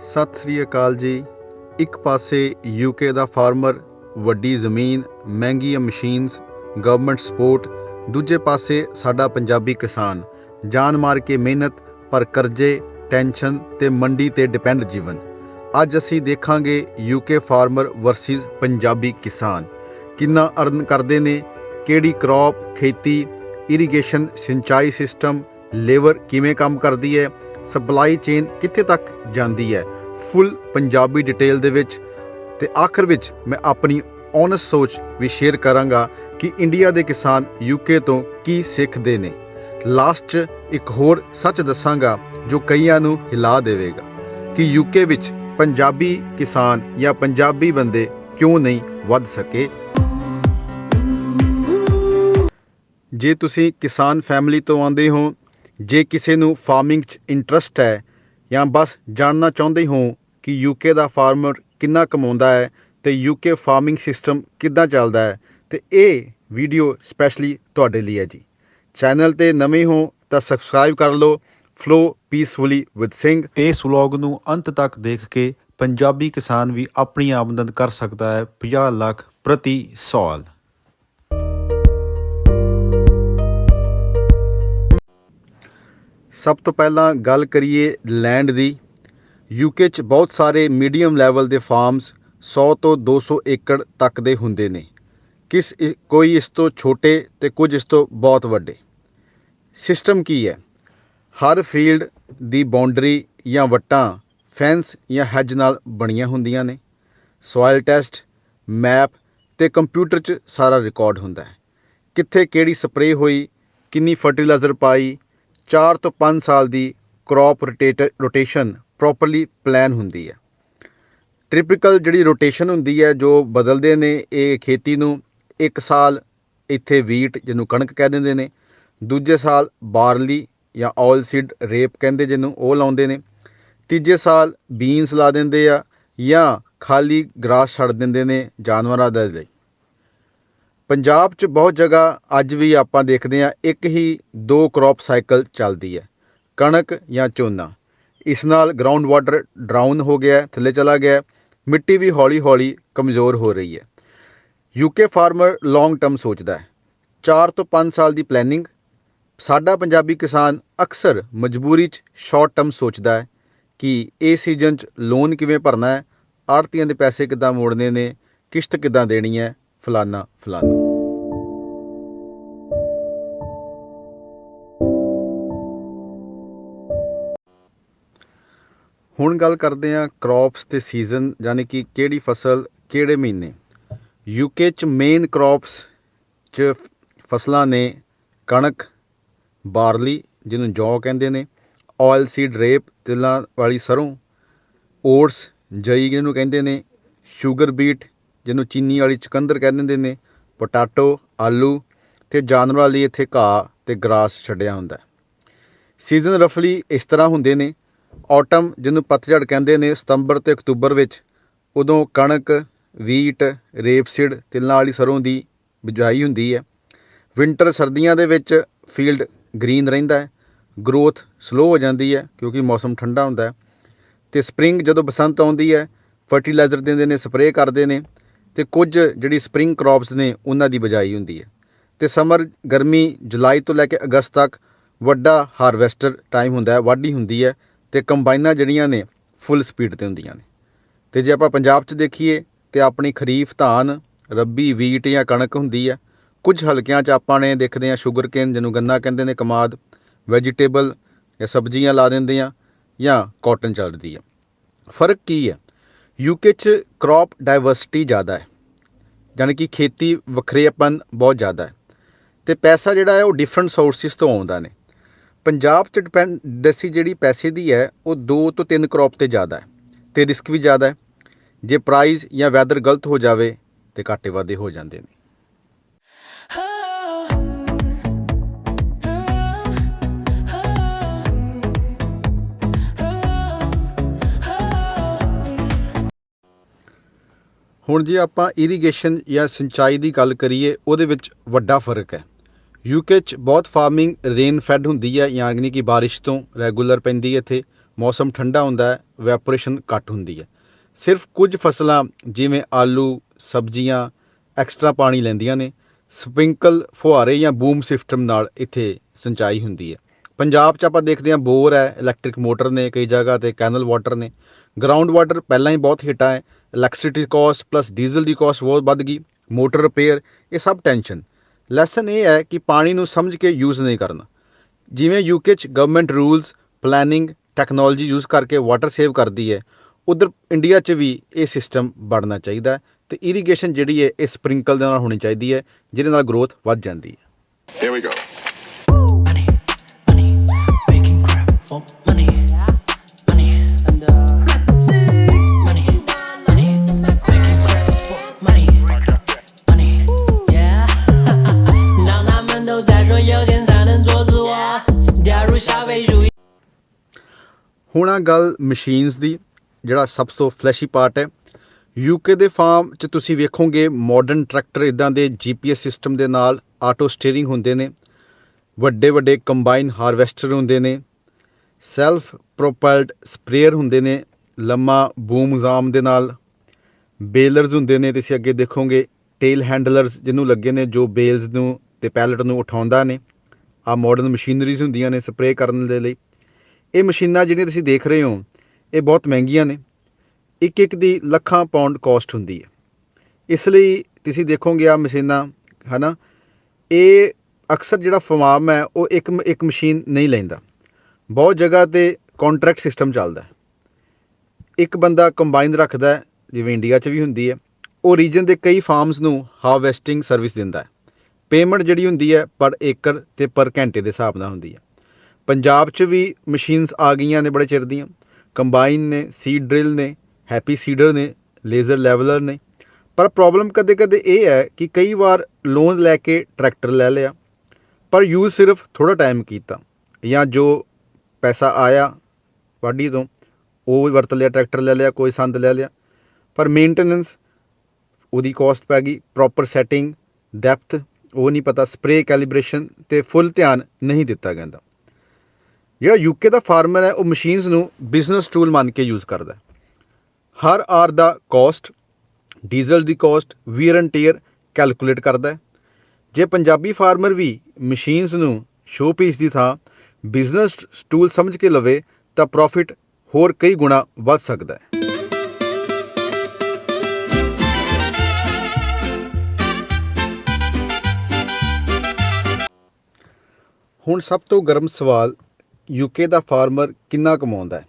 ਸਤਿ ਸ੍ਰੀ ਅਕਾਲ ਜੀ। ਇੱਕ ਪਾਸੇ ਯੂਕੇ ਦਾ ਫਾਰਮਰ, ਵੱਡੀ ਜ਼ਮੀਨ, ਮਹਿੰਗੀਆਂ ਮਸ਼ੀਨਸ ਗਵਰਨਮੈਂਟ ਸਪੋਰਟ ਦੂਜੇ ਪਾਸੇ ਸਾਡਾ ਪੰਜਾਬੀ ਕਿਸਾਨ। ਜਾਨ ਮਾਰ ਕੇ ਮਿਹਨਤ, ਪਰ ਕਰਜ਼ੇ ਟੈਨਸ਼ਨ ਤੇ ਮੰਡੀ ਤੇ ਡਿਪੈਂਡ ਜੀਵਨ। ਅੱਜ ਅਸੀਂ ਦੇਖਾਂਗੇ ਯੂਕੇ ਫਾਰਮਰ ਵਰਸਸ ਪੰਜਾਬੀ ਕਿਸਾਨ। ਕਿੰਨਾ ਅਰਨ ਕਰਦੇ ਨੇ, ਕਿਹੜੀ ਕ੍ਰੌਪ ਖੇਤੀ ਇਰੀਗੇਸ਼ਨ ਸਿੰਚਾਈ ਸਿਸਟਮ ਲੇਬਰ ਕਿਵੇਂ ਕੰਮ ਕਰਦੀ ਹੈ ਸਪਲਾਈ ਚੇਨ ਕਿੱਥੇ ਤੱਕ ਜਾਂਦੀ ਹੈ? ਫੁੱਲ ਪੰਜਾਬੀ ਡਿਟੇਲ ਦੇ ਵਿੱਚ ਤੇ ਆਖਰ ਵਿੱਚ ਮੈਂ ਆਪਣੀ ਓਨੈਸਟ ਸੋਚ ਵੀ ਸ਼ੇਅਰ ਕਰਾਂਗਾ ਕਿ ਇੰਡੀਆ ਦੇ ਕਿਸਾਨ ਯੂਕੇ ਤੋਂ ਕੀ ਸਿੱਖਦੇ ਨੇ। ਲਾਸਟ 'ਚ ਇੱਕ ਹੋਰ ਸੱਚ ਦੱਸਾਂਗਾ ਜੋ ਕਈਆਂ ਨੂੰ ਹਿਲਾ ਦੇਵੇਗਾ ਕਿ ਯੂਕੇ ਵਿੱਚ ਪੰਜਾਬੀ ਕਿਸਾਨ ਜਾਂ ਪੰਜਾਬੀ ਬੰਦੇ ਕਿਉਂ ਨਹੀਂ ਵੱਧ ਸਕੇ? ਜੇ ਤੁਸੀਂ ਕਿਸਾਨ ਫੈਮਿਲੀ ਤੋਂ ਆਉਂਦੇ ਹੋ ਜੇ ਕਿਸੇ ਨੂੰ ਫਾਰਮਿੰਗ 'ਚ ਇੰਟਰਸਟ ਹੈ ਜਾਂ ਬਸ ਜਾਣਨਾ ਚਾਹੁੰਦੇ ਹੋ ਕਿ ਯੂਕੇ ਦਾ ਫਾਰਮਰ ਕਿੰਨਾ ਕਮਾਉਂਦਾ ਹੈ ਤੇ ਯੂਕੇ ਫਾਰਮਿੰਗ ਸਿਸਟਮ ਕਿੱਦਾਂ ਚੱਲਦਾ ਹੈ, ਤੇ ਇਹ ਵੀਡੀਓ ਸਪੈਸ਼ਲੀ ਤੁਹਾਡੇ ਲਈ ਹੈ ਜੀ। ਚੈਨਲ ਤੇ ਨਵੇਂ ਹੋ ਤਾਂ ਸਬਸਕ੍ਰਾਈਬ ਕਰ ਲਓ। ਫਲੋ ਪੀਸਫੁਲੀ ਵਿਦ ਸਿੰਘ ਇਸ ਵਲੌਗ ਨੂੰ ਅੰਤ ਤੱਕ ਦੇਖ ਕੇ ਪੰਜਾਬੀ ਕਿਸਾਨ ਵੀ ਆਪਣੀ ਆਮਦਨ ਕਰ ਸਕਦਾ ਹੈ 50 ਲੱਖ ਪ੍ਰਤੀ ਸਾਲ। ਸਭ ਤੋਂ ਪਹਿਲਾਂ ਗੱਲ ਕਰੀਏ ਲੈਂਡ ਦੀ। ਯੂਕੇ 'ਚ ਬਹੁਤ ਸਾਰੇ ਮੀਡੀਅਮ ਲੈਵਲ ਦੇ ਫਾਰਮਸ 100 ਤੋਂ 200 ਏਕੜ ਤੱਕ ਦੇ ਹੁੰਦੇ ਨੇ। ਕਿਸ ਕੋਈ ਇਸ ਤੋਂ ਛੋਟੇ ਤੇ ਕੁਝ ਇਸ ਤੋਂ ਬਹੁਤ ਵੱਡੇ। ਸਿਸਟਮ ਕੀ ਹੈ? ਹਰ ਫੀਲਡ ਦੀ ਬਾਉਂਡਰੀ ਜਾਂ ਵੱਟਾਂ ਫੈਂਸ ਜਾਂ ਹੈਜ ਨਾਲ ਬਣੀਆਂ ਹੁੰਦੀਆਂ ਨੇ। ਸੋਇਲ ਟੈਸਟ ਮੈਪ ਤੇ ਕੰਪਿਊਟਰ 'ਚ ਸਾਰਾ ਰਿਕਾਰਡ ਹੁੰਦਾ ਹੈ। ਕਿੱਥੇ ਕਿਹੜੀ ਸਪਰੇਅ ਹੋਈ, ਕਿੰਨੀ ਫਰਟੀਲਾਈਜ਼ਰ ਪਾਈ 4 ਤੋਂ 5 ਸਾਲ ਦੀ ਕ੍ਰੌਪ ਰੋਟੇਸ਼ਨ ਪ੍ਰੋਪਰਲੀ ਪਲਾਨ ਹੁੰਦੀ ਹੈ। ਟ੍ਰਿਪੀਕਲ ਜਿਹੜੀ ਰੋਟੇਸ਼ਨ ਹੁੰਦੀ ਹੈ, ਜੋ ਬਦਲਦੇ ਨੇ, ਇਹ ਖੇਤੀ ਨੂੰ ਇੱਕ ਸਾਲ ਇੱਥੇ ਵੀਟ ਜਿਹਨੂੰ ਕਣਕ ਕਹਿ ਦਿੰਦੇ ਨੇ, ਦੂਜੇ ਸਾਲ ਬਾਰਲੀ ਜਾਂ ਆਇਲ ਸੀਡ ਰੇਪ ਕਹਿੰਦੇ ਜਿਹਨੂੰ, ਉਹ ਲਾਉਂਦੇ ਨੇ, ਤੀਜੇ ਸਾਲ ਬੀਨਸ ਲਾ ਦਿੰਦੇ ਆ ਜਾਂ ਖਾਲੀ ਗ੍ਰਾਸ ਛੱਡ ਦਿੰਦੇ ਨੇ ਜਾਨਵਰਾਂ ਦੇ ਲਈ। ਪੰਜਾਬ 'ਚ ਬਹੁਤ ਜਗ੍ਹਾ ਅੱਜ ਵੀ ਆਪਾਂ ਦੇਖਦੇ ਹਾਂ, ਇੱਕ ਹੀ ਦੋ ਕ੍ਰੌਪ ਸਾਈਕਲ ਚੱਲਦੀ ਹੈ, ਕਣਕ ਜਾਂ ਝੋਨਾ। ਇਸ ਨਾਲ ਗਰਾਊਂਡ ਵਾਟਰ ਡਰਾਊਨ ਹੋ ਗਿਆ, ਥੱਲੇ ਚਲਾ ਗਿਆ, ਮਿੱਟੀ ਵੀ ਹੌਲੀ-ਹੌਲੀ ਕਮਜ਼ੋਰ ਹੋ ਰਹੀ ਹੈ। ਯੂਕੇ ਫਾਰਮਰ ਲੌਂਗ ਟਰਮ ਸੋਚਦਾ ਹੈ 4 ਤੋਂ 5 ਸਾਲ ਦੀ ਪਲੈਨਿੰਗ ਸਾਡਾ ਪੰਜਾਬੀ ਕਿਸਾਨ ਅਕਸਰ ਮਜਬੂਰੀ 'ਚ ਸ਼ਾਰਟ ਟਰਮ ਸੋਚਦਾ ਹੈ ਕਿ ਇਹ ਸੀਜ਼ਨ 'ਚ ਲੋਨ ਕਿਵੇਂ ਭਰਨਾ ਹੈ ਆੜਤੀਆਂ ਦੇ ਪੈਸੇ ਕਿੱਦਾਂ ਮੋੜਨੇ ਨੇ, ਕਿਸ਼ਤ ਕਿੱਦਾਂ ਦੇਣੀ ਹੈ ਫਲਾਨਾ ਫਲਾਨਾ। ਹੁਣ ਗੱਲ ਕਰਦੇ ਹਾਂ ਕ੍ਰੌਪਸ ਤੇ ਸੀਜ਼ਨ ਯਾਨੀ ਕਿ ਕਿਹੜੀ ਫਸਲ ਕਿਹੜੇ ਮਹੀਨੇ। ਯੂਕੇ ਚ ਮੇਨ ਕ੍ਰੌਪਸ ਚ ਫਸਲਾਂ ਨੇ ਕਣਕ, ਬਾਰਲੀ, ਜਿਹਨੂੰ ਜੌ ਕਹਿੰਦੇ ਨੇ ਆਇਲ ਸੀਡ ਰੇਪ ਤਿਲਾਂ ਵਾਲੀ ਸਰੋਂ ਓਟਸ ਜਈ ਜਿਹਨੂੰ ਕਹਿੰਦੇ ਨੇ ਸ਼ੂਗਰ ਬੀਟ ਜਿਹਨੂੰ ਚੀਨੀ ਵਾਲੀ ਚੁਕੰਦਰ ਕਹਿ ਦਿੰਦੇ ਨੇ, ਪੋਟਾਟੋ, ਆਲੂ ਤੇ ਜਾਨਵਰਾਂ ਲਈ ਇੱਥੇ ਘਾਹ ਤੇ ਗਰਾਸ ਛੱਡਿਆ ਹੁੰਦਾ ਸੀਜ਼ਨ ਰਫਲੀ ਇਸ ਤਰ੍ਹਾਂ ਹੁੰਦੇ ਨੇ, ਆਟਮ ਜਿਹਨੂੰ ਪਤਝੜ ਕਹਿੰਦੇ ਨੇ, ਸਤੰਬਰ ਤੇ ਅਕਤੂਬਰ ਵਿੱਚ ਉਦੋਂ ਕਣਕ, ਵੀਟ, ਰੇਪਸੀਡ ਤਿਲਾਂ ਵਾਲੀ ਸਰੋਂ ਦੀ ਬਿਜਾਈ ਹੁੰਦੀ ਹੈ। ਵਿੰਟਰ ਸਰਦੀਆਂ ਦੇ ਵਿੱਚ ਫੀਲਡ ਗ੍ਰੀਨ ਰਹਿੰਦਾ ਹੈ, ਗਰੋਥ ਸਲੋ ਹੋ ਜਾਂਦੀ ਹੈ ਕਿਉਂਕਿ ਮੌਸਮ ਠੰਡਾ ਹੁੰਦਾ ਹੈ। ਤੇ ਸਪ੍ਰਿੰਗ ਜਦੋਂ ਬਸੰਤ ਆਉਂਦੀ ਹੈ, ਫਰਟੀਲਾਈਜ਼ਰ ਦਿੰਦੇ ਨੇ, ਸਪਰੇਅ ਕਰਦੇ ਨੇ ਤੇ ਕੁਝ ਜਿਹੜੀ ਸਪਰਿੰਗ ਕ੍ਰੌਪਸ ਨੇ ਉਹਨਾਂ ਦੀ ਬਿਜਾਈ ਹੁੰਦੀ ਹੈ। ਤੇ ਸਮਰ ਗਰਮੀ ਜੁਲਾਈ ਤੋਂ ਲੈ ਕੇ ਅਗਸਤ ਤੱਕ ਵੱਡਾ ਹਾਰਵੈਸਟਰ ਟਾਈਮ ਹੁੰਦਾ ਹੈ, ਵਾਢੀ ਹੁੰਦੀ ਹੈ ਤੇ ਕੰਬਾਈਨਾਂ ਜਿਹੜੀਆਂ ਨੇ ਫੁੱਲ ਸਪੀਡ ਤੇ ਹੁੰਦੀਆਂ ਨੇ। ਤੇ ਜੇ ਆਪਾਂ ਪੰਜਾਬ 'ਚ ਦੇਖੀਏ ਤੇ ਆਪਣੀ ਖਰੀਫ ਧਾਨ, ਰੱਬੀ ਵੀਟ ਜਾਂ ਕਣਕ ਹੁੰਦੀ ਹੈ, ਕੁਝ ਹਲਕਿਆਂ 'ਚ ਆਪਾਂ ਨੇ ਦੇਖਦੇ ਹਾਂ ਸ਼ੂਗਰ ਕੇਨ ਜਿਹਨੂੰ ਗੰਨਾ ਕਹਿੰਦੇ ਨੇ, ਕਮਾਦ ਵੈਜੀਟੇਬਲ ਜਾਂ ਸਬਜ਼ੀਆਂ ਲਾ ਦਿੰਦੇ ਆ ਜਾਂ ਕਾਟਨ ਚੱਲਦੀ ਆ ਫ਼ਰਕ ਕੀ ਹੈ? ਯੂਕੇ 'ਚ ਕ੍ਰੌਪ ਡਾਇਵਰਸਿਟੀ ਜ਼ਿਆਦਾ ਹੈ ਯਾਨੀ ਕਿ ਖੇਤੀ ਵੱਖਰੇਪਨ ਬਹੁਤ ਜ਼ਿਆਦਾ ਹੈ ਤੇ ਪੈਸਾ ਜਿਹੜਾ ਹੈ ਉਹ ਡਿਫਰੈਂਟ ਸੋਰਸਿਸ ਤੋਂ ਆਉਂਦਾ ਨੇ। ਪੰਜਾਬ 'ਚ ਡਿਪੈਂਡੈਂਸੀ ਜਿਹੜੀ ਪੈਸੇ ਦੀ ਹੈ, ਉਹ ਦੋ ਤੋਂ ਤਿੰਨ ਕ੍ਰੌਪ ਤੇ ਜ਼ਿਆਦਾ ਹੈ ਤੇ ਰਿਸਕ ਵੀ ਜ਼ਿਆਦਾ ਹੈ। ਜੇ ਪ੍ਰਾਈਜ਼ ਜਾਂ ਵੈਦਰ ਗਲਤ ਹੋ ਜਾਵੇ ਤਾਂ ਘਾਟੇ ਵਾਧੇ ਹੋ ਜਾਂਦੇ ਨੇ। ਹੁਣ ਜੇ ਆਪਾਂ ਇਰੀਗੇਸ਼ਨ ਜਾਂ ਸਿੰਚਾਈ ਦੀ ਗੱਲ ਕਰੀਏ, ਉਹਦੇ ਵਿੱਚ ਵੱਡਾ ਫ਼ਰਕ ਹੈ। ਯੂਕੇ 'ਚ ਬਹੁਤ ਫਾਰਮਿੰਗ ਰੇਨ ਫੈਡ ਹੁੰਦੀ ਹੈ, ਯਾਨੀ ਕਿ ਬਾਰਿਸ਼ ਤੋਂ ਰੈਗੂਲਰ ਪੈਂਦੀ ਹੈ ਇੱਥੇ। ਮੌਸਮ ਠੰਡਾ ਹੁੰਦਾ ਹੈ ਵੈਪੋਰੇਸ਼ਨ ਘੱਟ ਹੁੰਦੀ ਹੈ। ਸਿਰਫ ਕੁਝ ਫਸਲਾਂ, ਜਿਵੇਂ ਆਲੂ, ਸਬਜ਼ੀਆਂ ਐਕਸਟਰਾ ਪਾਣੀ ਲੈਂਦੀਆਂ ਨੇ। ਸਪਿੰਕਲ ਫੁਹਾਰੇ ਜਾਂ ਬੂਮ ਸਿਸਟਮ ਨਾਲ ਇੱਥੇ ਸਿੰਚਾਈ ਹੁੰਦੀ ਹੈ। ਪੰਜਾਬ 'ਚ ਆਪਾਂ ਦੇਖਦੇ ਹਾਂ, ਬੋਰ ਹੈ ਇਲੈਕਟ੍ਰਿਕ ਮੋਟਰ ਨੇ ਕਈ ਜਗ੍ਹਾ ਤੇ ਕੈਨਲ ਵਾਟਰ ਨੇ। ਗਰਾਊਂਡ ਵਾਟਰ ਪਹਿਲਾਂ ਹੀ ਬਹੁਤ ਹਿੱਟਾ ਹੈ ਇਲੈਕਟ੍ਰਿਸਿਟੀ ਕਾਸਟ ਪਲੱਸ ਡੀਜ਼ਲ ਦੀ ਕਾਸਟ ਬਹੁਤ ਵੱਧ ਗਈ ਮੋਟਰ ਰਿਪੇਅਰ ਇਹ ਸਭ ਟੈਨਸ਼ਨ ਲੈਸਨ ਇਹ ਹੈ ਕਿ ਪਾਣੀ ਨੂੰ ਸਮਝ ਕੇ ਯੂਜ਼ ਨਹੀਂ ਕਰਨਾ। ਜਿਵੇਂ ਯੂਕੇ ਚ government rules planning technology use ਕਰਕੇ ਵਾਟਰ ਸੇਵ ਕਰਦੀ ਹੈ ਉਧਰ ਇੰਡੀਆ 'ਚ ਵੀ ਇਹ ਸਿਸਟਮ ਬਣਨਾ ਚਾਹੀਦਾ ਹੈ ਤੇ ਇਰੀਗੇਸ਼ਨ ਜਿਹੜੀ ਹੈ ਇਹ ਸਪ੍ਰਿੰਕਲ ਦੇ ਨਾਲ ਹੋਣੀ ਚਾਹੀਦੀ ਹੈ ਜਿਹਦੇ ਨਾਲ ਗਰੋਥ ਵੱਧ ਜਾਂਦੀ ਹੈ। Here we go. ਹੁਣ ਆ ਗੱਲ ਮਸ਼ੀਨਸ ਦੀ, ਜਿਹੜਾ ਸਭ ਤੋਂ ਫਲੈਸ਼ੀ ਪਾਰਟ ਹੈ। ਯੂਕੇ ਦੇ ਫਾਰਮ 'ਚ ਤੁਸੀਂ ਵੇਖੋਗੇ ਮਾਡਰਨ ਟਰੈਕਟਰ ਇਦਾਂ ਦੇ ਜੀਪੀਐਸ ਸਿਸਟਮ ਦੇ ਨਾਲ ਆਟੋ ਸਟੀਅਰਿੰਗ ਹੁੰਦੇ ਨੇ। ਵੱਡੇ ਵੱਡੇ ਕੰਬਾਈਨ ਹਾਰਵੈਸਟਰ ਹੁੰਦੇ ਨੇ। ਸੈਲਫ ਪ੍ਰੋਪੈਲਡ ਸਪਰੇਅਰ ਹੁੰਦੇ ਨੇ ਲੰਮਾ ਬੂਮ ਜ਼ਾਮ ਦੇ ਨਾਲ। ਬੇਲਰਸ ਹੁੰਦੇ ਨੇ, ਤੁਸੀਂ ਅੱਗੇ ਦੇਖੋਗੇ ਟੇਲ ਹੈਂਡਲਰਸ ਜਿਹਨੂੰ ਲੱਗੇ ਨੇ, ਜੋ ਬੇਲਸ ਨੂੰ ਤੇ ਪੈਲਟ ਨੂੰ ਉਠਾਉਂਦਾ ਨੇ। ਆ ਮਾਡਰਨ ਮਸ਼ੀਨਰੀਜ਼ ਹੁੰਦੀਆਂ ਨੇ ਸਪਰੇਅ ਕਰਨ ਦੇ ਲਈ। ਇਹ ਮਸ਼ੀਨਾਂ ਜਿਹੜੀਆਂ ਤੁਸੀਂ ਦੇਖ ਰਹੇ ਹੋ, ਇਹ ਬਹੁਤ ਮਹਿੰਗੀਆਂ ਨੇ। ਇੱਕ ਇੱਕ ਦੀ ਲੱਖਾਂ ਪਾਉਂਡ ਕਾਸਟ ਹੁੰਦੀ ਹੈ। ਇਸ ਲਈ ਤੁਸੀਂ ਦੇਖੋਗੇ ਆ ਮਸ਼ੀਨਾਂ, ਹਨਾ, ਇਹ ਅਕਸਰ ਜਿਹੜਾ ਫਾਰਮ ਹੈ, ਉਹ ਇੱਕ ਇੱਕ ਮਸ਼ੀਨ ਨਹੀਂ ਲੈਂਦਾ। ਬਹੁਤ ਜਗ੍ਹਾ ਤੇ ਕੰਟਰੈਕਟ ਸਿਸਟਮ ਚੱਲਦਾ ਇੱਕ ਬੰਦਾ ਕੰਬਾਈਨ ਰੱਖਦਾ ਜਿਵੇਂ ਇੰਡੀਆ 'ਚ ਵੀ ਹੁੰਦੀ ਹੈ, ਉਹ ਰੀਜਨ ਦੇ ਕਈ ਫਾਰਮਸ ਨੂੰ ਹਾਰਵੈਸਟਿੰਗ ਸਰਵਿਸ ਦਿੰਦਾ ਹੈ। ਪੇਮੈਂਟ ਜਿਹੜੀ ਹੁੰਦੀ ਹੈ ਪਰ ਏਕੜ ਤੇ ਪਰ ਘੰਟੇ ਦੇ ਹਿਸਾਬ ਨਾਲ ਹੁੰਦੀ ਹੈ। ਪੰਜਾਬ 'ਚ ਵੀ ਮਸ਼ੀਨਸ ਆ ਗਈਆਂ ਨੇ ਬੜੇ ਚਿਰ ਦੀਆਂ। ਕੰਬਾਈਨ ਨੇ ਸੀਡ ਡਰਿਲ ਨੇ ਹੈਪੀ ਸੀਡਰ ਨੇ ਲੇਜ਼ਰ ਲੈਵਲਰ ਨੇ। ਪਰ ਪ੍ਰੋਬਲਮ ਕਦੇ-ਕਦੇ ਇਹ ਹੈ ਕਿ ਕਈ ਵਾਰ ਲੋਨ ਲੈ ਕੇ ਟਰੈਕਟਰ ਲੈ ਲਿਆ, ਪਰ ਯੂਜ਼ ਸਿਰਫ ਥੋੜਾ ਟਾਈਮ ਕੀਤਾ ਜਾਂ ਜੋ ਪੈਸਾ ਆਇਆ ਵਾਢੀ ਤੋਂ, ਉਹ ਵਰਤ ਲਿਆ ਟਰੈਕਟਰ ਲੈ ਲਿਆ, ਕੋਈ ਸੰਦ ਲੈ ਲਿਆ। ਪਰ ਮੇਨਟੇਨੈਂਸ ਉਹਦੀ ਕਾਸਟ ਪੈ ਗਈ ਪ੍ਰੋਪਰ ਸੈਟਿੰਗ ਡੈਪਥ ਉਹ ਨਹੀਂ ਪਤਾ ਸਪਰੇ ਕੈਲੀਬ੍ਰੇਸ਼ਨ ਤੇ ਫੁੱਲ ਧਿਆਨ ਨਹੀਂ ਦਿੱਤਾ ਜਾਂਦਾ। ਜਿਹੜਾ ਯੂਕੇ ਦਾ ਫਾਰਮਰ ਹੈ, ਉਹ ਮਸ਼ੀਨਸ ਨੂੰ ਬਿਜ਼ਨਸ ਟੂਲ ਮੰਨ ਕੇ ਯੂਜ਼ ਕਰਦਾ ਹੈ। ਹਰ ਆਰ ਦਾ cost diesel the cost wear and tear calculate ਕਰਦਾ ਹੈ। ਜੇ ਪੰਜਾਬੀ ਫਾਰਮਰ ਵੀ ਮਸ਼ੀਨਸ ਨੂੰ ਸ਼ੋ ਪੀਸ ਦੀ ਥਾਂ ਬਿਜ਼ਨਸ ਟੂਲ ਸਮਝ ਕੇ ਲਵੇ, ਤਾਂ ਪ੍ਰੋਫਿਟ ਹੋਰ ਕਈ ਗੁਣਾ ਵੱਧ ਸਕਦਾ ਹੈ। ਹੁਣ ਸਭ ਤੋਂ ਗਰਮ ਸਵਾਲ ਯੂਕੇ ਦਾ ਫਾਰਮਰ ਕਿੰਨਾ ਕਮਾਉਂਦਾ ਹੈ?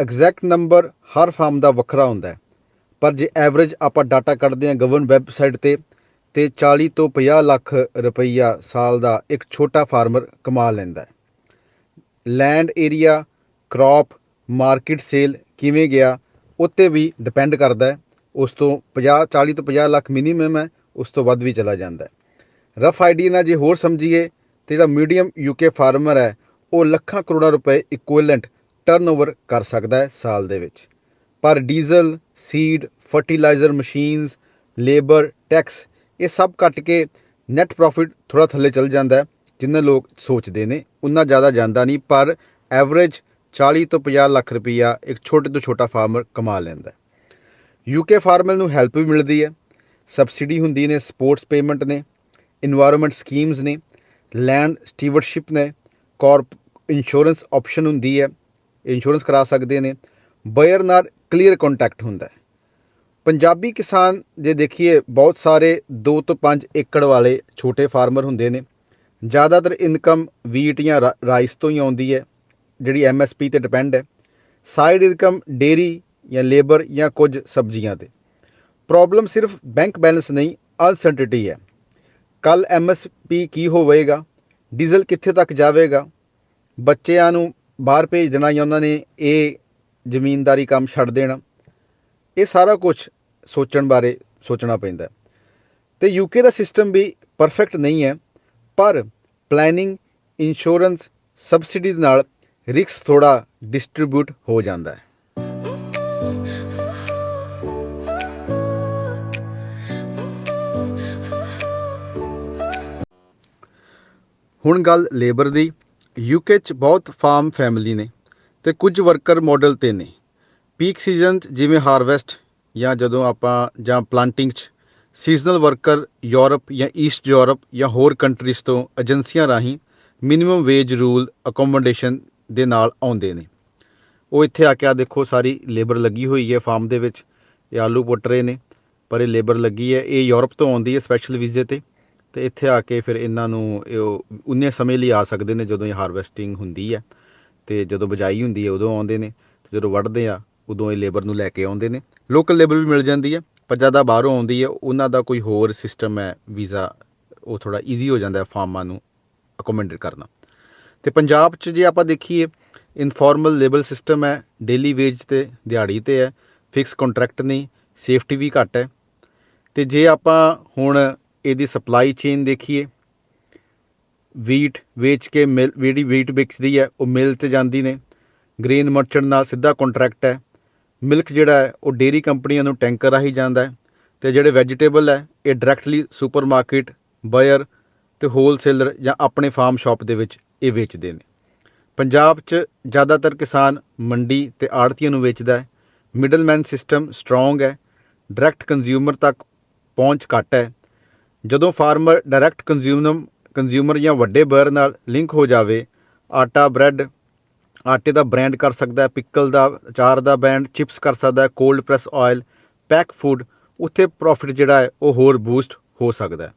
ਐਗਜ਼ੈਕਟ ਨੰਬਰ ਹਰ ਫਾਰਮ ਦਾ ਵੱਖਰਾ ਹੁੰਦਾ ਹੈ। ਪਰ ਜੇ ਐਵਰੇਜ ਆਪਾਂ ਡਾਟਾ ਕੱਢਦੇ ਹਾਂ ਗਵਰਨ ਵੈਬਸਾਈਟ ਤੇ ਤੇ 40 ਤੋਂ 50 ਲੱਖ ਰੁਪਈਆ ਸਾਲ ਦਾ ਇੱਕ ਛੋਟਾ ਫਾਰਮਰ ਕਮਾ ਲੈਂਦਾ ਹੈ। Land area crop market sale ਕਿਵੇਂ ਗਿਆ, ਉੱਤੇ ਵੀ ਡਿਪੈਂਡ ਕਰਦਾ ਹੈ। ਉਸ ਤੋਂ 50 40 ਤੋਂ 50 ਲੱਖ ਮਿਨੀਮਮ ਹੈ, ਉਸ ਤੋਂ ਵੱਧ ਵੀ ਚਲਾ ਜਾਂਦਾ ਹੈ। ਰਫ ਆਈਡੀਆ ਨਾਲ ਜੇ ਹੋਰ ਸਮਝੀਏ, ਤੇ ਜਿਹੜਾ ਮੀਡੀਅਮ ਯੂਕੇ ਫਾਰਮਰ ਹੈ ਉਹ ਲੱਖਾਂ ਕਰੋੜਾਂ ਰੁਪਏ ਇਕੁਇਵਲੈਂਟ ਟਰਨਓਵਰ ਕਰ ਸਕਦਾ ਹੈ ਸਾਲ ਦੇ ਵਿੱਚ। ਪਰ diesel seed fertiliser machines labour tax ਇਹ ਸਭ ਕੱਟ ਕੇ ਨੈਟ ਪ੍ਰੋਫਿਟ ਥੋੜਾ ਥੱਲੇ ਚੱਲ ਜਾਂਦਾ ਜਿੰਨੇ ਲੋਕ ਸੋਚਦੇ ਨੇ। ਉਨਾ ਜ਼ਿਆਦਾ ਜਾਂਦਾ ਨਹੀਂ, ਪਰ ਐਵਰੇਜ 40 ਤੋਂ 50 ਲੱਖ ਰੁਪਈਆ ਇੱਕ ਛੋਟੇ ਤੋਂ ਛੋਟਾ ਫਾਰਮਰ ਕਮਾ ਲੈਂਦਾ ਯੂਕੇ ਫਾਰਮਰ ਨੂੰ ਹੈਲਪ ਵੀ ਮਿਲਦੀ ਹੈ। ਸਬਸਿਡੀ ਹੁੰਦੀ ਨੇ ਸਪੋਰਟਸ ਪੇਮੈਂਟ ਨੇ এনवायरमेंट ਸਕੀਮਸ ਨੇ ਲੈਂਡ ਸਟੀਵਰਡਸ਼ਿਪ ਨੇ ਕਾਰਪ ਇੰਸ਼ੋਰੈਂਸ ਆਪਸ਼ਨ ਹੁੰਦੀ ਹੈ ਇੰਸ਼ੋਰੈਂਸ ਕਰਾ ਸਕਦੇ ਨੇ ਬਾਇਰ ਨਾਲ ਕਲੀਅਰ ਕੰਟੈਕਟ ਹੁੰਦਾ ਹੈ। ਪੰਜਾਬੀ ਕਿਸਾਨ ਜੇ ਦੇਖੀਏ, ਬਹੁਤ ਸਾਰੇ 2 ਤੋਂ 5 ਏਕੜ ਵਾਲੇ ਛੋਟੇ ਫਾਰਮਰ ਹੁੰਦੇ ਨੇ। ਜ਼ਿਆਦਾਤਰ ਇਨਕਮ ਵੀਟ ਜਾਂ ਰਾਈਸ ਤੋਂ ਹੀ ਆਉਂਦੀ ਹੈ, ਜਿਹੜੀ ਐਮਐਸਪੀ ਤੇ ਡਿਪੈਂਡ ਹੈ। ਸਾਈਡ ਇਨਕਮ ਡੇਰੀ ਜਾਂ ਲੇਬਰ ਜਾਂ ਕੁਝ ਸਬਜ਼ੀਆਂ ਤੇ। ਪ੍ਰੋਬਲਮ ਸਿਰਫ ਬੈਂਕ ਬੈਲੈਂਸ ਨਹੀਂ ਅਨਸਰਟਨਟੀ ਹੈ। ਕੱਲ ਐਮਐਸਪੀ ਕੀ ਹੋਵੇਗਾ? ਡੀਜ਼ਲ ਕਿੱਥੇ ਤੱਕ ਜਾਵੇਗਾ? ਬੱਚਿਆਂ ਨੂੰ ਬਾਹਰ ਭੇਜ ਦੇਣਾ ਜਾਂ ਉਹਨਾਂ ਨੇ ਇਹ ਜ਼ਮੀਨਦਾਰੀ ਕੰਮ ਛੱਡ ਦੇਣਾ, ਇਹ ਸਾਰਾ ਕੁਝ ਸੋਚਣ ਬਾਰੇ ਸੋਚਣਾ ਪੈਂਦਾ ਹੈ। ਤੇ ਯੂਕੇ ਦਾ ਸਿਸਟਮ ਵੀ ਪਰਫੈਕਟ ਨਹੀਂ ਹੈ, ਪਰ ਪਲੈਨਿੰਗ ਇੰਸ਼ੋਰੈਂਸ ਸਬਸਿਡੀ ਦੇ ਨਾਲ ਰਿਸਕ ਥੋੜਾ ਡਿਸਟ੍ਰੀਬਿਊਟ ਹੋ ਜਾਂਦਾ ਹੈ। ਹੁਣ ਗੱਲ ਲੇਬਰ ਦੀ। ਯੂਕੇ ਚ ਬਹੁਤ ਫਾਰਮ ਫੈਮਿਲੀ ਨੇ ਤੇ ਕੁਝ ਵਰਕਰ ਮਾਡਲ ਤੇ ਨੇ। ਪੀਕ ਸੀਜ਼ਨ 'ਚ ਜਿਵੇਂ ਹਾਰਵੈਸਟ ਜਾਂ ਜਦੋਂ ਆਪਾਂ ਜਾਂ ਪਲਾਂਟਿੰਗ 'ਚ ਸੀਜ਼ਨਲ ਵਰਕਰ ਯੂਰਪ ਜਾਂ ਈਸਟ ਯੂਰਪ ਜਾਂ ਹੋਰ ਕੰਟਰੀਜ਼ ਤੋਂ ਏਜੰਸੀਆਂ ਰਾਹੀਂ ਮਿਨੀਮਮ ਵੇਜ ਰੂਲ ਅਕੋਮੋਡੇਸ਼ਨ ਦੇ ਨਾਲ ਆਉਂਦੇ ਨੇ। ਉਹ ਇੱਥੇ ਆ ਕੇ ਆ ਦੇਖੋ ਸਾਰੀ ਲੇਬਰ ਲੱਗੀ ਹੋਈ ਹੈ ਫਾਰਮ ਦੇ ਵਿੱਚ। ਇਹ ਆਲੂ ਪੁੱਟ ਰਹੇ ਨੇ, ਪਰ ਇਹ ਲੇਬਰ ਲੱਗੀ ਹੈ। ਇਹ ਯੂਰਪ ਤੋਂ ਆਉਂਦੀ ਹੈ ਸਪੈਸ਼ਲ ਵੀਜ਼ੇ ਤੇ। ਤੇ ਇੱਥੇ ਆ ਕੇ ਫਿਰ ਇਹਨਾਂ ਨੂੰ ਇਹ ਉਹ, ਉਨੇ ਸਮੇਂ ਲਈ ਆ ਸਕਦੇ ਨੇ ਜਦੋਂ ਇਹ ਹਾਰਵੈਸਟਿੰਗ ਹੁੰਦੀ ਹੈ। ਤੇ ਜਦੋਂ ਬਜਾਈ ਹੁੰਦੀ ਹੈ, ਉਦੋਂ ਆਉਂਦੇ ਨੇ। ਤੇ ਜਦੋਂ ਵੱਢਦੇ ਆ, ਉਦੋਂ ਇਹ ਲੇਬਰ ਨੂੰ ਲੈ ਕੇ ਆਉਂਦੇ ਨੇ। ਲੋਕਲ ਲੇਬਰ ਵੀ ਮਿਲ ਜਾਂਦੀ ਹੈ, ਪਰ ਜ਼ਿਆਦਾ ਬਾਹਰੋਂ ਆਉਂਦੀ ਹੈ, ਉਹਨਾਂ ਦਾ ਕੋਈ ਹੋਰ ਸਿਸਟਮ ਹੈ ਵੀਜ਼ਾ ਉਹ ਥੋੜਾ ਈਜ਼ੀ ਹੋ ਜਾਂਦਾ ਹੈ ਫਾਰਮਾਂ ਨੂੰ ਅਕੋਮੋਡੇਟ ਕਰਨਾ। ਤੇ ਪੰਜਾਬ 'ਚ ਜੇ ਆਪਾਂ ਦੇਖੀਏ ਇਨਫਾਰਮਲ ਲੇਬਰ ਸਿਸਟਮ ਹੈ ਡੇਲੀ ਵੇਜ ਤੇ, ਦਿਹਾੜੀ ਤੇ ਹੈ ਫਿਕਸ ਕੰਟਰੈਕਟ ਨਹੀਂ ਸੇਫਟੀ ਵੀ ਘੱਟ ਹੈ। ਤੇ ਜੇ ਆਪਾਂ ਹੁਣ ਇਹਦੀ ਸਪਲਾਈ ਚੇਨ ਦੇਖੀਏ। ਵੀਟ ਵੇਚ ਕੇ ਮਿਲ, ਜਿਹੜੀ ਵੀਟ ਵਿਕਦੀ ਹੈ, ਉਹ ਮਿਲ 'ਚ ਜਾਂਦੀ ਨੇ। ਗ੍ਰੇਨ ਮਰਚੈਂਟ ਨਾਲ ਸਿੱਧਾ ਕੰਟਰੈਕਟ ਹੈ। ਮਿਲਕ ਜਿਹੜਾ ਹੈ, ਉਹ ਡੇਰੀ ਕੰਪਨੀਆਂ ਨੂੰ ਟੈਂਕਰ ਰਾਹੀਂ ਜਾਂਦਾ ਹੈ। ਤੇ ਜਿਹੜੇ ਵੈਜੀਟੇਬਲ ਹੈ, ਇਹ ਡਾਇਰੈਕਟਲੀ ਸੁਪਰਮਾਰਕਟ ਬਾਇਰ ਤੇ ਹੋਲਸੇਲਰ ਜਾਂ ਆਪਣੇ ਫਾਰਮ ਸ਼ਾਪ ਦੇ ਵਿੱਚ ਇਹ ਵੇਚਦੇ ਨੇ। ਪੰਜਾਬ 'ਚ ਜ਼ਿਆਦਾਤਰ ਕਿਸਾਨ ਮੰਡੀ ਤੇ ਆੜਤੀਆਂ ਨੂੰ ਵੇਚਦਾ ਹੈ। ਮਿਡਲਮੈਨ ਸਿਸਟਮ ਸਟਰੋਂਗ ਹੈ। ਡਾਇਰੈਕਟ ਕੰਜ਼ਿਊਮਰ ਤੱਕ ਪਹੁੰਚ ਘੱਟ ਹੈ। ਜਦੋਂ ਫਾਰਮਰ ਡਾਇਰੈਕਟ ਕੰਜ਼ਿਊਮਰ ਕੰਜ਼ਿਊਮਰ ਜਾਂ ਵੱਡੇ ਬਾਇਰ ਨਾਲ ਲਿੰਕ ਹੋ ਜਾਵੇ, ਆਟਾ, ਬ੍ਰੈਡ, ਆਟੇ ਦਾ ਬ੍ਰਾਂਡ ਕਰ ਸਕਦਾ ਹੈ, ਪਿਕਲ ਦਾ, ਅਚਾਰ ਦਾ ਬ੍ਰਾਂਡ, ਚਿਪਸ ਕਰ ਸਕਦਾ ਹੈ, cold press oil, pack food, ਉੱਥੇ ਪ੍ਰੋਫਿਟ ਜਿਹੜਾ ਹੈ, ਉਹ ਹੋਰ ਬੂਸਟ ਹੋ ਸਕਦਾ ਹੈ।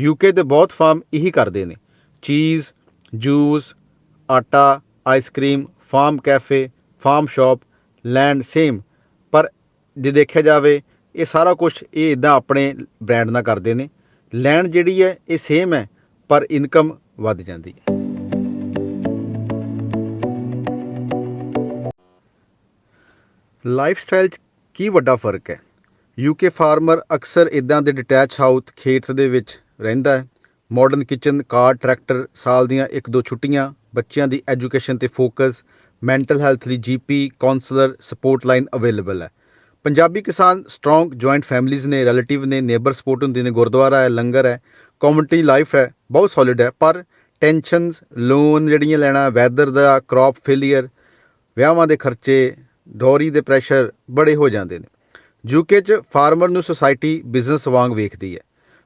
ਯੂਕੇ ਦੇ ਬਹੁਤ ਫਾਰਮ ਇਹੀ ਕਰਦੇ ਨੇ। ਚੀਜ਼, ਜੂਸ, ਆਟਾ ice cream farm cafe, farm shop, land, same. ਪਰ ਜੇ ਦੇਖਿਆ ਜਾਵੇ, ਇਹ ਸਾਰਾ ਕੁਝ ਇਹ ਇਦਾਂ ਆਪਣੇ ਬ੍ਰਾਂਡ ਨਾਲ ਕਰਦੇ ਨੇ। ਲੈਂਡ ਜਿਹੜੀ ਹੈ, ਇਹ ਸੇਮ ਹੈ, ਪਰ ਇਨਕਮ ਵੱਧ ਜਾਂਦੀ ਹੈ। ਲਾਈਫ ਸਟਾਈਲ 'ਚ ਕੀ ਵੱਡਾ ਫ਼ਰਕ ਹੈ? ਯੂਕੇ ਫਾਰਮਰ ਅਕਸਰ ਇਦਾਂ ਦੇ ਡਿਟੈਚ ਹਾਊਸ ਖੇਤ ਦੇ ਵਿੱਚ ਰਹਿੰਦਾ ਹੈ। ਮਾਡਰਨ ਕਿਚਨ ਕਾਰ ਟਰੈਕਟਰ ਸਾਲ ਦੀਆਂ ਇੱਕ ਦੋ ਛੁੱਟੀਆਂ, ਬੱਚਿਆਂ ਦੀ ਐਜੂਕੇਸ਼ਨ ਤੇ ਫੋਕਸ ਮੈਂਟਲ ਹੈਲਥ ਲਈ GP counsellor support line available ਹੈ। ਪੰਜਾਬੀ ਕਿਸਾਨ ਸਟਰੋਂਗ ਜੁਆਇੰਟ ਫੈਮਿਲੀਜ਼ ਨੇ ਰਿਲੇਟਿਵ ਨੇ ਨੇਬਰ ਸਪੋਰਟ ਹੁੰਦੇ ਨੇ, ਗੁਰਦੁਆਰਾ ਹੈ, ਲੰਗਰ ਹੈ ਕਮਿਊਨਿਟੀ ਲਾਈਫ ਹੈ, ਬਹੁਤ ਸੋਲਿਡ ਹੈ, ਪਰ ਟੈਨਸ਼ਨਸ ਲੋਨ ਜਿਹੜੀਆਂ ਲੈਣਾ ਵੈਦਰ ਦਾ ਕ੍ਰੌਪ ਫੇਲੀਅਰ ਵਿਆਹਾਂ ਦੇ ਖਰਚੇ, ਡੋਰੀ ਦੇ ਪ੍ਰੈਸ਼ਰ ਬੜੇ ਹੋ ਜਾਂਦੇ ਨੇ। ਯੂਕੇ 'ਚ ਫਾਰਮਰ ਨੂੰ ਸੁਸਾਇਟੀ ਬਿਜ਼ਨਸ ਵਾਂਗ ਵੇਖਦੀ ਹੈ।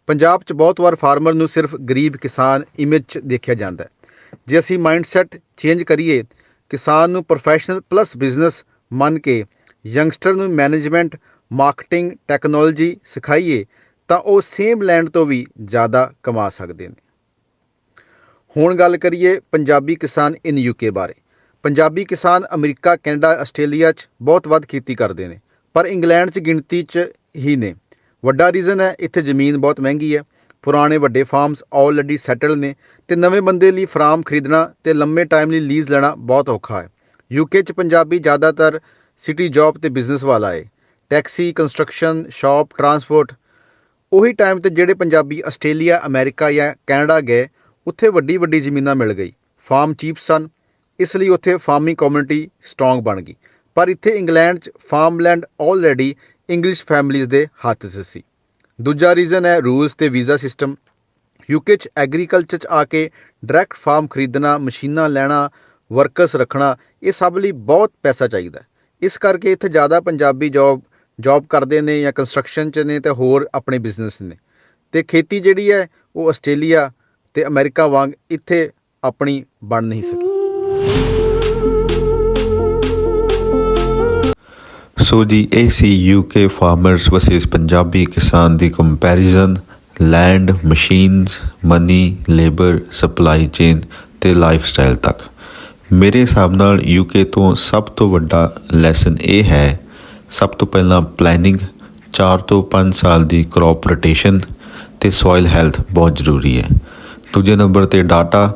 ਪੰਜਾਬ 'ਚ ਬਹੁਤ ਵਾਰ ਫਾਰਮਰ ਨੂੰ ਸਿਰਫ ਗਰੀਬ ਕਿਸਾਨ ਇਮੇਜ 'ਚ ਦੇਖਿਆ ਜਾਂਦਾ ਹੈ। ਜੇ ਅਸੀਂ ਮਾਈਂਡਸੈਟ ਚੇਂਜ ਕਰੀਏ, ਕਿਸਾਨ ਨੂੰ ਪ੍ਰੋਫੈਸ਼ਨਲ ਪਲੱਸ ਬਿਜ਼ਨਸ ਮੰਨ ਕੇ ਯੰਗਸਟਰ ਨੂੰ ਮੈਨੇਜਮੈਂਟ, ਮਾਰਕੀਟਿੰਗ, ਟੈਕਨੋਲੋਜੀ ਸਿਖਾਈਏ ਤਾਂ ਉਹ ਸੇਮ ਲੈਂਡ ਤੋਂ ਵੀ ਜ਼ਿਆਦਾ ਕਮਾ ਸਕਦੇ ਨੇ। ਹੁਣ ਗੱਲ ਕਰੀਏ ਪੰਜਾਬੀ ਕਿਸਾਨ ਇਨ ਯੂਕੇ ਬਾਰੇ। ਪੰਜਾਬੀ ਕਿਸਾਨ ਅਮਰੀਕਾ, ਕੈਨੇਡਾ, ਆਸਟ੍ਰੇਲੀਆ 'ਚ ਬਹੁਤ ਵੱਧ ਖੇਤੀ ਕਰਦੇ ਨੇ, ਪਰ ਇੰਗਲੈਂਡ 'ਚ ਗਿਣਤੀ 'ਚ ਹੀ ਨੇ। ਵੱਡਾ ਰੀਜ਼ਨ ਹੈ, ਇੱਥੇ ਜ਼ਮੀਨ ਬਹੁਤ ਮਹਿੰਗੀ ਹੈ। ਪੁਰਾਣੇ ਵੱਡੇ ਫਾਰਮਸ ਆਲਰੇਡੀ ਸੈਟਲ ਨੇ ਤੇ ਨਵੇਂ ਬੰਦੇ ਲਈ ਫਾਰਮ ਖਰੀਦਣਾ ਤੇ ਲੰਮੇ ਟਾਈਮ ਲਈ ਲੀਜ਼ ਲੈਣਾ ਬਹੁਤ ਔਖਾ ਹੈ। ਯੂਕੇ 'ਚ ਪੰਜਾਬੀ ਜ਼ਿਆਦਾਤਰ ਸਿਟੀ ਜੌਬ ਤੇ ਬਿਜ਼ਨਸ ਵਾਲਾ ਹੈ ਟੈਕਸੀ, ਕੰਸਟਰਕਸ਼ਨ, ਸ਼ਾਪ, ਟਰਾਂਸਪੋਰਟ। ਉਹੀ ਟਾਈਮ ਤੇ ਜਿਹੜੇ ਪੰਜਾਬੀ ਆਸਟ੍ਰੇਲੀਆ, ਅਮਰੀਕਾ ਜਾਂ ਕੈਨੇਡਾ ਗਏ, ਉੱਥੇ ਵੱਡੀ ਵੱਡੀ ਜ਼ਮੀਨਾਂ ਮਿਲ ਗਈ। ਫਾਰਮ ਚੀਪ ਸਨ। ਇਸ ਲਈ ਉੱਥੇ ਫਾਰਮਿੰਗ ਕਮਿਊਨਿਟੀ ਸਟਰੋਂਗ ਬਣ ਗਈ। ਪਰ ਇੱਥੇ ਇੰਗਲੈਂਡ 'ਚ ਫਾਰਮਲੈਂਡ ਆਲਰੇਡੀ ਇੰਗਲਿਸ਼ ਫੈਮਿਲੀਜ਼ ਦੇ ਹੱਥ 'ਚ ਸੀ। ਦੂਜਾ ਰੀਜ਼ਨ ਹੈ ਰੂਲਸ ਤੇ ਵੀਜ਼ਾ ਸਿਸਟਮ ਯੂਕੇ 'ਚ ਐਗਰੀਕਲਚਰ 'ਚ ਆ ਕੇ ਡਾਇਰੈਕਟ ਫਾਰਮ ਖਰੀਦਣਾ, ਮਸ਼ੀਨਾਂ ਲੈਣਾ ਵਰਕਰਸ ਰੱਖਣਾ, ਇਹ ਸਭ ਲਈ ਬਹੁਤ ਪੈਸਾ ਚਾਹੀਦਾ ਇਸ ਕਰਕੇ ਇੱਥੇ ਜ਼ਿਆਦਾ ਪੰਜਾਬੀ ਜੌਬ ਜੌਬ ਕਰਦੇ ਨੇ ਜਾਂ ਕੰਸਟਰਕਸ਼ਨ 'ਚ ਨੇ ਤੇ ਹੋਰ ਆਪਣੇ ਬਿਜ਼ਨਸ ਨੇ। ਤੇ ਖੇਤੀ ਜਿਹੜੀ ਹੈ, ਉਹ ਆਸਟ੍ਰੇਲੀਆ ਤੇ ਅਮਰੀਕਾ ਵਾਂਗ ਇੱਥੇ ਆਪਣੀ ਬਣ ਨਹੀਂ ਸਕੀ। ਸੋ ਜੀ, ਇਹ ਸੀ ਯੂਕੇ ਫਾਰਮਰਸ ਵਰਸਸ ਪੰਜਾਬੀ ਕਿਸਾਨ ਦੀ comparison land machines money labour supply chain ਤੇ ਲਾਈਫ ਸਟਾਈਲ ਤੱਕ। ਮੇਰੇ ਹਿਸਾਬ ਨਾਲ ਯੂਕੇ ਤੋਂ ਸਭ ਤੋਂ ਵੱਡਾ ਲੈਸਨ ਇਹ ਹੈ, ਸਭ ਤੋਂ ਪਹਿਲਾਂ ਪਲੈਨਿੰਗ 4 ਤੋਂ 5 ਸਾਲ ਦੀ ਕ੍ਰੌਪ ਰੋਟੇਸ਼ਨ ਤੇ ਸੋਇਲ ਹੈਲਥ ਬਹੁਤ ਜ਼ਰੂਰੀ ਹੈ। ਦੂਜੇ ਨੰਬਰ ਤੇ ਡਾਟਾ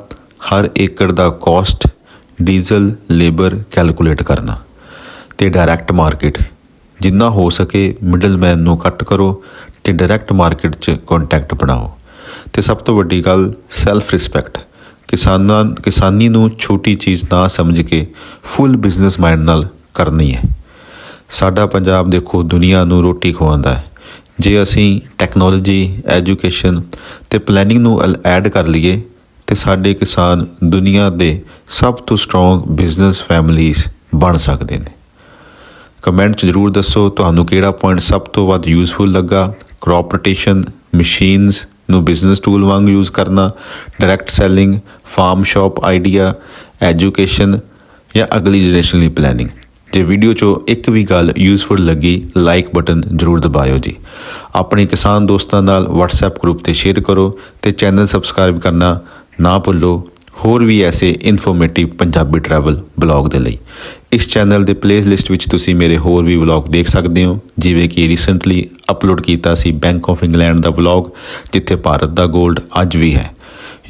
ਹਰ ਏਕੜ ਦਾ ਕਾਸਟ ਡੀਜ਼ਲ ਲੇਬਰ ਕੈਲਕੂਲੇਟ ਕਰਨਾ ਤੇ ਡਾਇਰੈਕਟ ਮਾਰਕੀਟ ਜਿੰਨਾ ਹੋ ਸਕੇ ਮਿਡਲਮੈਨ ਨੂੰ ਕੱਟ ਕਰੋ ਤੇ ਡਾਇਰੈਕਟ ਮਾਰਕੀਟ 'ਚ ਕੰਟੈਕਟ ਬਣਾਓ। ਤੇ ਸਭ ਤੋਂ ਵੱਡੀ ਗੱਲ ਸੈਲਫ ਰਿਸਪੈਕਟ ਕਿਸਾਨਾਂ, ਕਿਸਾਨੀ ਨੂੰ ਛੋਟੀ ਚੀਜ਼ ਨਾ ਸਮਝ ਕੇ ਫੁੱਲ ਬਿਜ਼ਨਸ ਮਾਈਂਡ ਨਾਲ ਕਰਨੀ ਹੈ। ਸਾਡਾ ਪੰਜਾਬ ਦੇਖੋ ਦੁਨੀਆ ਨੂੰ ਰੋਟੀ ਖਵਾਉਂਦਾ ਹੈ। ਜੇ ਅਸੀਂ ਟੈਕਨੋਲੋਜੀ, ਐਜੂਕੇਸ਼ਨ ਤੇ ਪਲੈਨਿੰਗ ਨੂੰ ਐਡ ਕਰ ਲਈਏ, ਤੇ ਸਾਡੇ ਕਿਸਾਨ ਦੁਨੀਆ ਦੇ ਸਭ ਤੋਂ ਸਟਰੋਂਗ ਬਿਜ਼ਨਸ ਫੈਮਲੀਜ਼ ਬਣ ਸਕਦੇ ਨੇ। ਕਮੈਂਟ 'ਚ ਜਰੂਰ ਦੱਸੋ, ਤੁਹਾਨੂੰ ਕਿਹੜਾ ਪੁਆਇੰਟ ਸਭ ਤੋਂ ਵੱਧ ਯੂਜ਼ਫੁਲ ਲੱਗਾ? ਕ੍ਰੌਪ ਰੋਟੇਸ਼ਨ ਮਸ਼ੀਨਸ ਨੂੰ ਬਿਜ਼ਨਸ ਟੂਲ ਵਾਂਗ ਯੂਜ਼ ਕਰਨਾ direct selling farm shop idea education ਜਾਂ ਅਗਲੀ ਜਨਰੇਸ਼ਨ ਲਈ ਪਲੈਨਿੰਗ ਜੇ ਵੀਡੀਓ 'ਚੋਂ ਇੱਕ ਵੀ ਗੱਲ ਯੂਜ਼ਫੁਲ ਲੱਗੀ ਲਾਈਕ ਬਟਨ ਜਰੂਰ ਦਬਾਇਓ ਜੀ। ਆਪਣੇ ਕਿਸਾਨ ਦੋਸਤਾਂ ਨਾਲ WhatsApp ਗਰੁੱਪ ਤੇ ਸ਼ੇਅਰ ਕਰੋ ਤੇ ਚੈਨਲ ਸਬਸਕ੍ਰਾਈਬ ਕਰਨਾ ਨਾ ਭੁੱਲੋ। ਹੋਰ ਵੀ ਐਸੇ ਇਨਫੋਰਮੇਟਿਵ ਪੰਜਾਬੀ ਟਰੈਵਲ ਬਲੌਗ ਦੇ ਲਈ। ਇਸ ਚੈਨਲ ਦੇ ਪਲੇਲਿਸਟ ਵਿੱਚ ਤੁਸੀਂ ਮੇਰੇ ਹੋਰ ਵੀ ਵਲੌਗ ਦੇਖ ਸਕਦੇ ਹੋ, ਜਿਵੇਂ ਕਿ ਰੀਸੈਂਟਲੀ ਅਪਲੋਡ ਕੀਤਾ ਸੀ ਬੈਂਕ ਆਫ ਇੰਗਲੈਂਡ ਦਾ ਵਲੌਗ ਜਿੱਥੇ ਭਾਰਤ ਦਾ 골ਡ ਅੱਜ ਵੀ ਹੈ।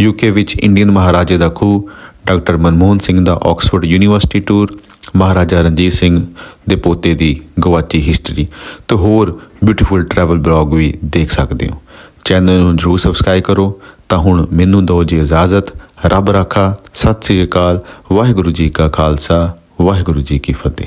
ਯੂਕੇ ਵਿੱਚ ਇੰਡੀਅਨ ਮਹਾਰਾਜੇ ਦਾ ਖੂਹ ਡਾਕਟਰ ਮਨਮੋਹਨ ਸਿੰਘ ਦਾ Oxford university tour Maharaja Ranjit Singh ਦੇ ਪੋਤੇ ਦੀ ਗਵਾਚੀ ਹਿਸਟਰੀ ਤੇ ਹੋਰ ਬਿਊਟੀਫੁਲ ਟਰੈਵਲ ਬਲੌਗ ਵੀ ਦੇਖ ਸਕਦੇ ਹੋ। ਚੈਨਲ ਨੂੰ ਜਰੂਰ ਸਬਸਕ੍ਰਾਈਬ ਕਰੋ, ਤਾਂ ਹੁਣ ਮੈਨੂੰ ਦਿਓ ਜੀ ਇਜਾਜ਼ਤ। ਰੱਬ ਰਾਖਾ, ਸਤਿ ਸ੍ਰੀ ਅਕਾਲ, ਵਾਹਿਗੁਰੂ ਜੀ ਕਾ ਖਾਲਸਾ। ਵਾਹਿਗੁਰੂ ਜੀ ਕੀ ਫਤਿਹ।